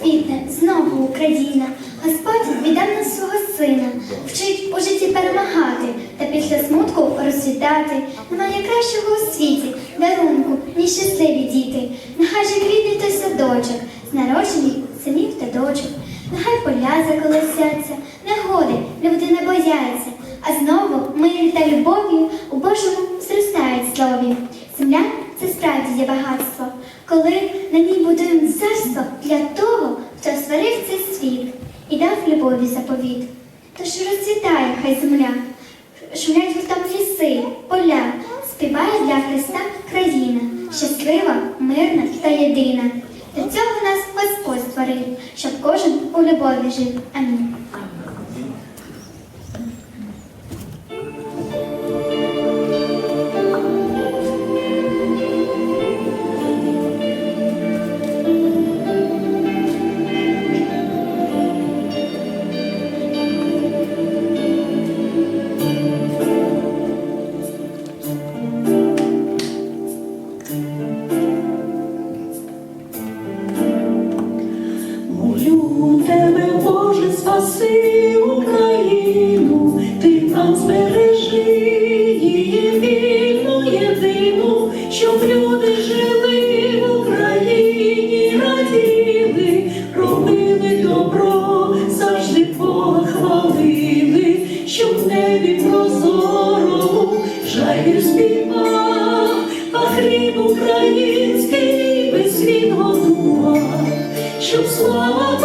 Розквітне знову Україна, Господь віддав нас свого сина, вчить у житті перемагати та після смутку розцвітати. Немає кращого у світі дарунку, ніж щасливі діти. Нехай же квітне той садочок, з народжених синів та дочок. Нехай поля заколосяться, негоди люди не бояться, а знову мир та любов'ю Тож розцвітає хай земля, шумлять гуртом ліси, поля, співає для Христа країна, щаслива, мирна та єдина. Для цього нас Господь створив, щоб кожен у любові жив. Амінь. Молю тебе, Боже, спаси Україну, ти нам вільну єдину, щоб люди жили в Україні, раділи, робили добро, завжди Бога щоб небі прозорому а хліб український весь світ годував щоб слава